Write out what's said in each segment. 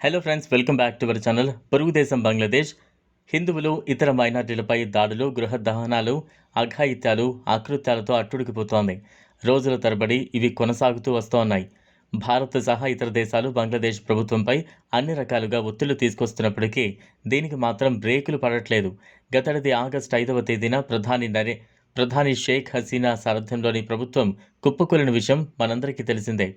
Hello friends welcome back to our channel పొరుగుదేశం Bangladesh హిందువులు ఇతర మైనార్టీలపై దాడులు గృహ దహనాలు అఘాయిత్యాలు ఆకృత్యాలతో అట్టుడికిపోతోంది. రోజుల తరబడి ఇవి కొనసాగుతూ వస్తోన్నాయి. భారత్ సహా ఇతర దేశాలు బంగ్లాదేశ్ ప్రభుత్వంపై అన్ని రకాలుగా ఒత్తిళ్ళు తీసుకొస్తున్నప్పటికీ దీనికి మాత్రం బ్రేకులు పడట్లేదు. గతేడాది ఆగస్టు ఐదవ తేదీన ప్రధాని నరే ప్రధాని షేక్ హసీనా సారథ్యంలోని ప్రభుత్వం కుప్పకూలిన విషయం మనందరికీ తెలిసిందే.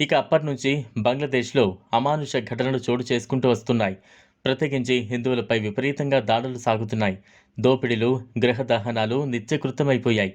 ఇక అప్పటి నుంచి బంగ్లాదేశ్లో అమానుష ఘటనలు చోటు చేసుకుంటూ వస్తున్నాయి. ప్రత్యేకించి హిందువులపై విపరీతంగా దాడులు సాగుతున్నాయి. దోపిడీలు గృహ దహనాలు నిత్యకృతమైపోయాయి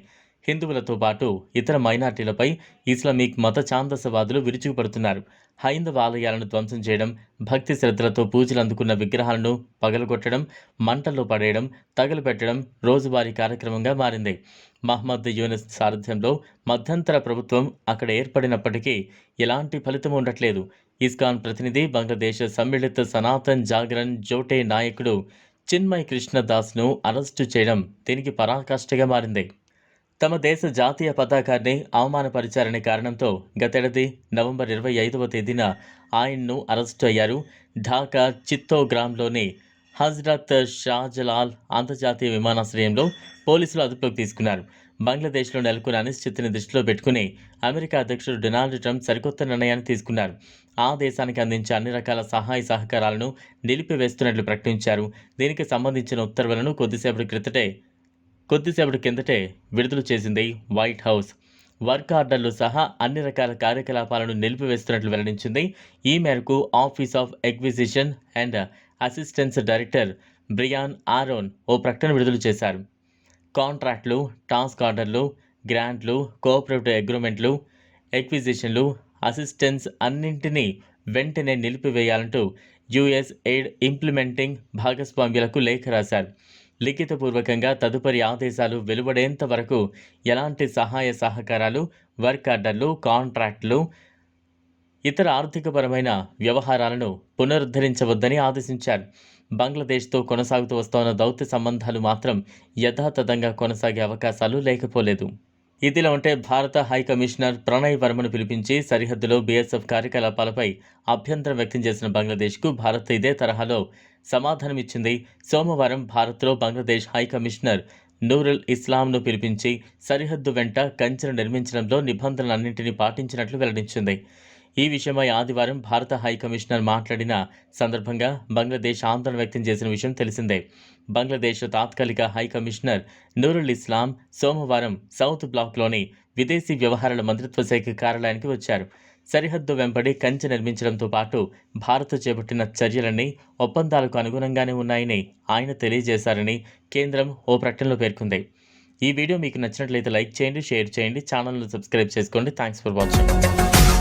హిందువులతో పాటు ఇతర మైనార్టీలపై ఇస్లామిక్ మత ఛాందసవాదులు విరుచుకుపడుతున్నారు. హైందవ ఆలయాలను ధ్వంసం చేయడం భక్తి శ్రద్ధలతో పూజలు అందుకున్న విగ్రహాలను పగలగొట్టడం మంటల్లో పడేయడం తగలబెట్టడం రోజువారీ కార్యక్రమంగా మారింది. మహమ్మద్ యూనిస్ సారథ్యంలో మధ్యంతర ప్రభుత్వం అక్కడ ఏర్పడినప్పటికీ ఎలాంటి ఫలితం ఉండట్లేదు. ఇస్కాన్ ప్రతినిధి బంగ్లాదేశ్ సమ్మిళిత సనాతన్ జాగరణ్ జోటే నాయకుడు చిన్మయ్ కృష్ణదాస్ను అరెస్టు చేయడం దీనికి పరాకాష్ఠగా మారింది. తమ దేశ జాతీయ పతాకాన్ని అవమానపరిచారనే కారణంతో గతేడాది నవంబర్ ఇరవై ఐదవ తేదీన ఆయన్ను అరెస్టు అయ్యారు. ఢాకా చిత్తోగ్రామ్లోని హజ్రత్ షాజలాల్ అంతర్జాతీయ విమానాశ్రయంలో పోలీసులు అదుపులోకి తీసుకున్నారు. బంగ్లాదేశ్లో నెలకొన్న అనిశ్చితిని దృష్టిలో పెట్టుకుని అమెరికా అధ్యక్షుడు డొనాల్డ్ ట్రంప్ సరికొత్త నిర్ణయాన్ని తీసుకున్నారు. ఆ దేశానికి అందించే అన్ని రకాల సహాయ సహకారాలను నిలిపివేస్తున్నట్లు ప్రకటించారు. దీనికి సంబంధించిన ఉత్తర్వులను కొద్దిసేపటి క్రితటే కొద్దిసేపటి కిందటే విడుదల చేసింది వైట్ హౌస్. వర్క్ ఆర్డర్లు సహా అన్ని రకాల కార్యకలాపాలను నిలిపివేస్తున్నట్లు వెల్లడించింది. ఈ మేరకు office of acquisition and assistance director Brian Aaron ఓ ప్రకటన విడుదల చేశారు. కాంట్రాక్ట్లు టాస్క్ ఆర్డర్లు గ్రాంట్లు కోఆపరేటివ్ అగ్రిమెంట్లు ఎక్విజిషన్లు అసిస్టెన్స్ అన్నింటినీ వెంటనే నిలిపివేయాలంటూ యుఎస్ ఎయిడ్ ఇంప్లిమెంటింగ్ భాగస్వామ్యులకు లేఖ రాశారు. లిఖితపూర్వకంగా తదుపరి ఆదేశాలు వెలువడేంత వరకు ఎలాంటి సహాయ సహకారాలు వర్క్ ఆర్డర్లు కాంట్రాక్టులు ఇతర ఆర్థికపరమైన వ్యవహారాలను పునరుద్ధరించవద్దని ఆదేశించారు. బంగ్లాదేశ్తో కొనసాగుతూ వస్తున్న దౌత్య సంబంధాలు మాత్రం యథాతథంగా కొనసాగే అవకాశాలు లేకపోలేదు. ఇదిలా ఉంటే భారత హై కమిషనర్ ప్రణయ్ వర్మను పిలిపించి సరిహద్దులో బీఎస్ఎఫ్ కార్యకలాపాలపై అభ్యంతరం వ్యక్తం చేసిన బంగ్లాదేశ్కు భారత్ ఇదే తరహాలో సమాధానమిచ్చింది. సోమవారం భారత్లో బంగ్లాదేశ్ హై కమిషనర్ నూరుల్ ఇస్లాంను పిలిపించి సరిహద్దు వెంట కంచెను నిర్మించడంలో నిబంధనలన్నింటినీ పాటించినట్లు వెల్లడించింది. ఈ విషయమై ఆదివారం భారత హై కమిషనర్ మాట్లాడిన సందర్భంగా బంగ్లాదేశ్ ఆందోళన వ్యక్తం చేసిన విషయం తెలిసిందే. బంగ్లాదేశ్ తాత్కాలిక హై కమిషనర్ నూరుల్ ఇస్లాం సోమవారం సౌత్ బ్లాక్లోని విదేశీ వ్యవహారాల మంత్రిత్వ శాఖ కార్యాలయానికి వచ్చారు. సరిహద్దు వెంబడి కంచె నిర్మించడంతో పాటు భారత్ చేపట్టిన చర్యలన్నీ ఒప్పందాలకు అనుగుణంగానే ఉన్నాయని ఆయన తెలియజేశారని కేంద్రం ఓ ప్రకటనలో పేర్కొంది. ఈ వీడియో మీకు నచ్చినట్లయితే లైక్ చేయండి షేర్ చేయండి ఛానల్ను సబ్స్క్రైబ్ చేసుకోండి. Thanks for watching.